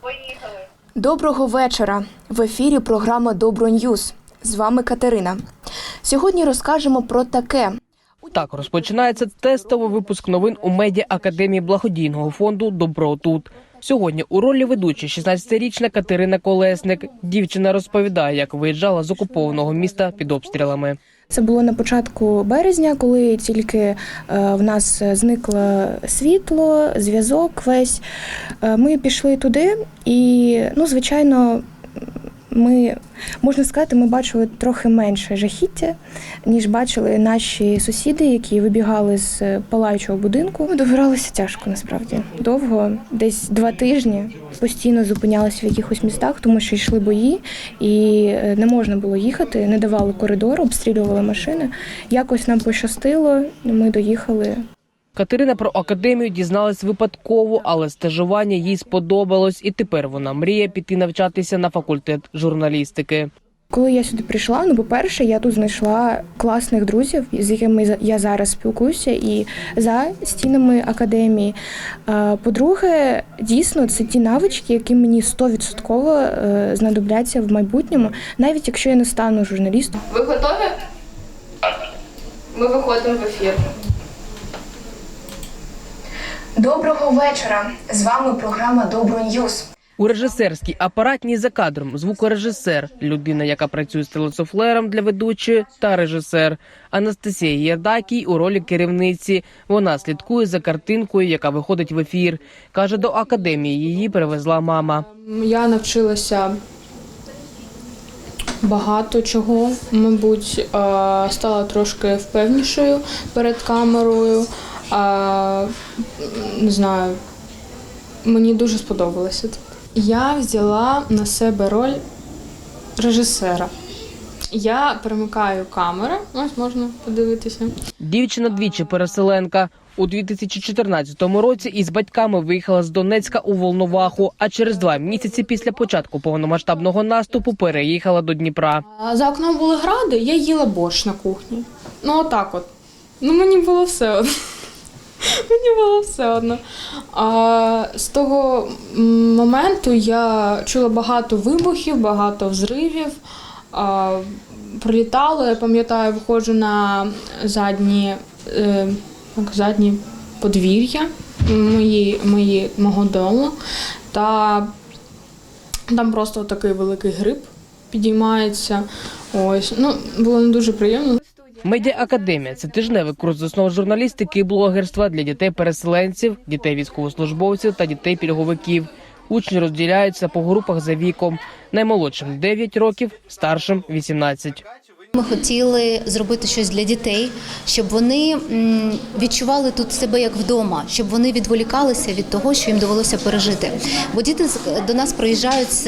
Поїхали. Доброго вечора. В ефірі програма Добро Ньюз. З вами Катерина. Сьогодні розкажемо про таке. Так розпочинається тестовий випуск новин у медіа академії благодійного фонду Добро тут. Сьогодні у ролі ведучої 16-річна Катерина Колесник. Дівчина розповідає, як виїжджала з окупованого міста під обстрілами. Це було на початку березня, коли тільки е, в нас зникло світло, зв'язок весь. Е, Ми пішли туди, і ну, звичайно, ми можна сказати, ми бачили трохи менше жахіття, ніж бачили наші сусіди, які вибігали з е, палаючого будинку. Ми добиралися тяжко насправді довго, десь два тижні. Постійно зупинялися в якихось містах, тому що йшли бої, і е, не можна було їхати, не давали коридору, обстрілювали машини. Якось нам пощастило, ми доїхали Катерина про академію дізналась випадково, але стажування їй сподобалось, і тепер вона мріє піти навчатися на факультет журналістики. Коли я сюди прийшла, ну по-перше, я тут знайшла класних друзів, з якими я зараз спілкуюся, і за стінами академії. По-друге, дійсно, це ті навички, які мені 100% е, знадобляться в майбутньому, навіть якщо я не стану журналістом. Ви готові? Ми виходимо в ефір. Доброго вечора! З вами програма Доброньюз. У режисерській апаратній за кадром звукорежисер, людина, яка працює з телесофлером для ведучої, та режисер Анастасія Єрдакій у ролі керівниці. Вона слідкує за картинкою, яка виходить в ефір. каже, до академії її привезла мама. Я навчилася багато чого, мабуть, стала трошки впевнішою перед камерою. Е, Не знаю, мені дуже сподобалося тут. Я взяла на себе роль режисера. Я перемикаю камери, ось можна подивитися. Дівчина двічі переселенка. У 2014 році із батьками виїхала з Донецька у Волноваху, а через два місяці після початку повномасштабного наступу переїхала до Дніпра. За окном були гради, я їла борщ на кухні. Ну, отак от. Ну, мені було все. Мені було все одно. А, з того моменту я чула багато вибухів, багато взривів. А, прилітало, я пам'ятаю, виходжу на задні, е, задні подвір'я мої, мої, мого дому. Та там просто такий великий гриб підіймається. Ось, ну, було не дуже приємно. Медіа Академія це тижневий курс з основ журналістики і блогерства для дітей-переселенців, дітей військовослужбовців та дітей пільговиків. Учні розділяються по групах за віком. Наймолодшим 9 років, старшим 18. Ми хотіли зробити щось для дітей, щоб вони відчували тут себе як вдома, щоб вони відволікалися від того, що їм довелося пережити. Бо діти до нас приїжджають з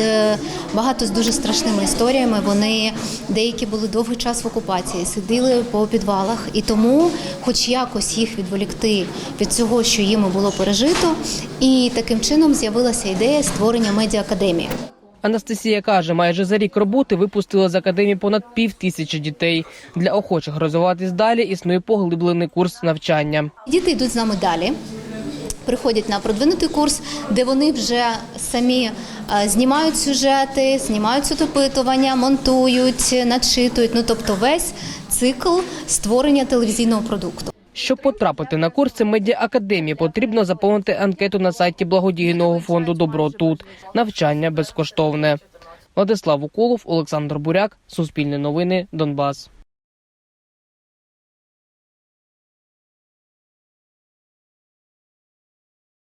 багато з дуже страшними історіями. Вони деякі були довгий час в окупації, сиділи по підвалах, і тому, хоч якось їх відволікти від цього, що їм було пережито, і таким чином з'явилася ідея створення медіаакадемії. Анастасія каже, майже за рік роботи випустила з академії понад пів тисячі дітей. Для охочих розвиватись далі існує поглиблений курс навчання. Діти йдуть з нами далі. Приходять на продвинутий курс, де вони вже самі е, знімають сюжети, знімають опитування, монтують, начитують. Ну тобто весь цикл створення телевізійного продукту. Щоб потрапити на курси медіа академії, потрібно заповнити анкету на сайті благодійного фонду Добро тут. Навчання безкоштовне. Владислав Уколов, Олександр Буряк, Суспільне новини, Донбас.